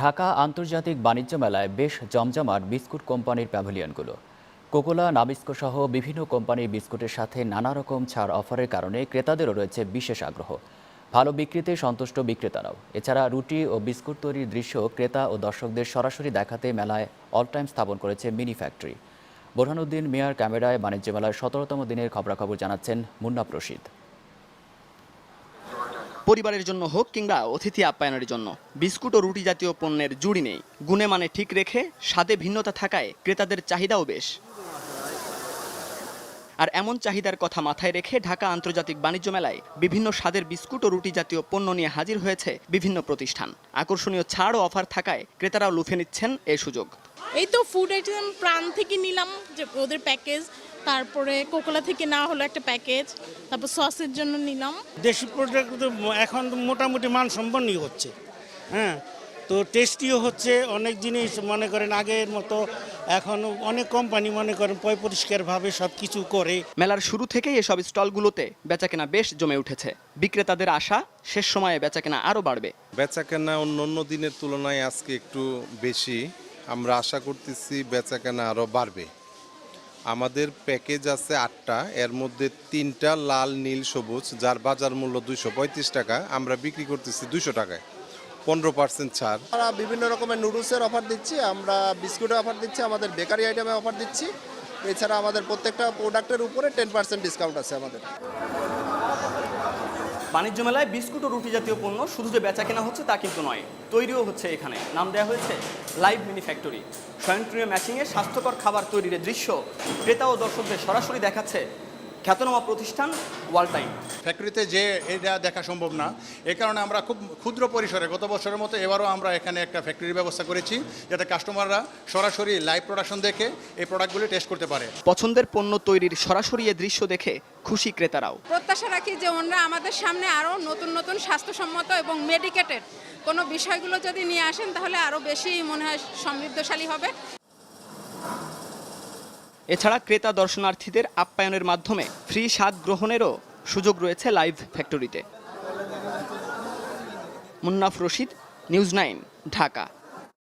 ঢাকা আন্তর্জাতিক বাণিজ্য মেলায় বেশ জমজমাট বিস্কুট কোম্পানির প্যাভিলিয়নগুলো। কোকোলা, নাবিস্কো সহ বিভিন্ন কোম্পানির বিস্কুটের সাথে নানা রকম ছাড় অফারের কারণে ক্রেতাদেরও রয়েছে বিশেষ আগ্রহ। ভালো বিক্রিতে সন্তুষ্ট বিক্রেতারাও। এছাড়া রুটি ও বিস্কুট তৈরির দৃশ্য ক্রেতা ও দর্শকদের সরাসরি দেখাতে মেলায় অল টাইম স্থাপন করেছে মিনি ফ্যাক্টরি। বোরহানুদ্দিন মিয়ার ক্যামেরায় বাণিজ্য মেলার সতেরোতম দিনের খবরাখবর জানাচ্ছেন মুন্না প্রসিদ্ধ পরিবারের জন্য হোক কিংবা অতিথি আপ্যায়নের জন্য। বিস্কুট ও রুটি জাতীয় পণ্যের জুড়ি নেই। গুণে মানে ঠিক রেখে স্বাদে ভিন্নতা থাকায় ক্রেতাদের চাহিদাও বেশ। আর এমন চাহিদার কথা মাথায় রেখে ঢাকা আন্তর্জাতিক বাণিজ্য মেলায় বিভিন্ন স্বাদের বিস্কুট ও রুটি জাতীয় পণ্য নিয়ে হাজির হয়েছে বিভিন্ন প্রতিষ্ঠান। আকর্ষণীয় ছাড় ও অফার থাকায় ক্রেতারাও লুফে নিচ্ছেন এই সুযোগ। এই তো ফুড আইটেম প্রাণ থেকে নিলাম যে ওদের প্যাকেজ তারপরে কোকোলা থেকে নেওয়া হলো একটা প্যাকেজ তারপর সসের জন্য নিলাম। দেশি প্রোডাক্ট এখন মোটামুটি মানসম্পন্নই হচ্ছে। হ্যাঁ তো টেস্টিও হচ্ছে অনেক জিনিস মনে করেন আগের মতো এখন অনেক কোম্পানি মনে করেন পয় পরিষ্কারভাবে সব কিছু করে। মেলার শুরু থেকেই এসব স্টলগুলোতে বেচাকেনা বেশ জমে উঠেছে। বিক্রেতাদের আশা শেষ সময়ে বেচাকেনা আরও বাড়বে। বেচাকেনা অন্য অন্য দিনের তুলনায় আজকে একটু বেশি। আমরা আশা করতেছি বেচাকেনা আরও বাড়বে। আমাদের প্যাকেজ আছে আটটা, এর মধ্যে তিনটা লাল, নীল, সবুজ, যার বাজার মূল্য দুইশো পঁয়ত্রিশ টাকা, আমরা বিক্রি করতেছি দুইশো টাকায়। পনেরো পার্সেন্ট ছাড়। আমরা বিভিন্ন রকমের নুডলসের অফার দিচ্ছি, আমরা বিস্কুটের অফার দিচ্ছি, আমাদের বেকারি আইটেমে অফার দিচ্ছি। এছাড়া আমাদের প্রত্যেকটা প্রোডাক্টের উপরে টেন পার্সেন্ট ডিসকাউন্ট আছে আমাদের। বাণিজ্য মেলায় বিস্কুট ও রুটি জাতীয় পণ্য শুধু যে বেচা কেনা হচ্ছে তা কিন্তু নয়, তৈরিও হচ্ছে এখানে। নাম দেওয়া হয়েছে লাইভ মিনি ফ্যাক্টরি। স্বয়ংক্রিয় ম্যাচিংয়ে স্বাস্থ্যকর খাবার তৈরির দৃশ্য ক্রেতা ও দর্শকদের সরাসরি দেখাচ্ছে খ্যাতনামা প্রতিষ্ঠান ওয়ালটাইম ফ্যাক্টরিতে যে এটা দেখা সম্ভব না। এ কারণে আমরা খুব ক্ষুদ্র পরিসরে গত বছরের মতো এবারও আমরা এখানে একটা ফ্যাক্টরির ব্যবস্থা করেছি যাতে কাস্টমাররা সরাসরি লাইভ প্রোডাকশন দেখে এই প্রোডাক্টগুলি টেস্ট করতে পারে। পছন্দের পণ্য তৈরির সরাসরি এ দৃশ্য দেখে খুশি ক্রেতারাও। প্রত্যাশা রাখি যে ওনারা আমাদের সামনে আরও নতুন নতুন স্বাস্থ্যসম্মত এবং মেডিকেটেড কোনো বিষয়গুলো যদি নিয়ে আসেন তাহলে আরও বেশি মনে হয় সমৃদ্ধশালী হবে। এছাড়া ক্রেতা দর্শনার্থীদের আপ্যায়নের মাধ্যমে ফ্রি স্বাদ গ্রহণেরও সুযোগ রয়েছে লাইভ ফ্যাক্টরিতে। Munnaf Rashid, news nine, Dhaka.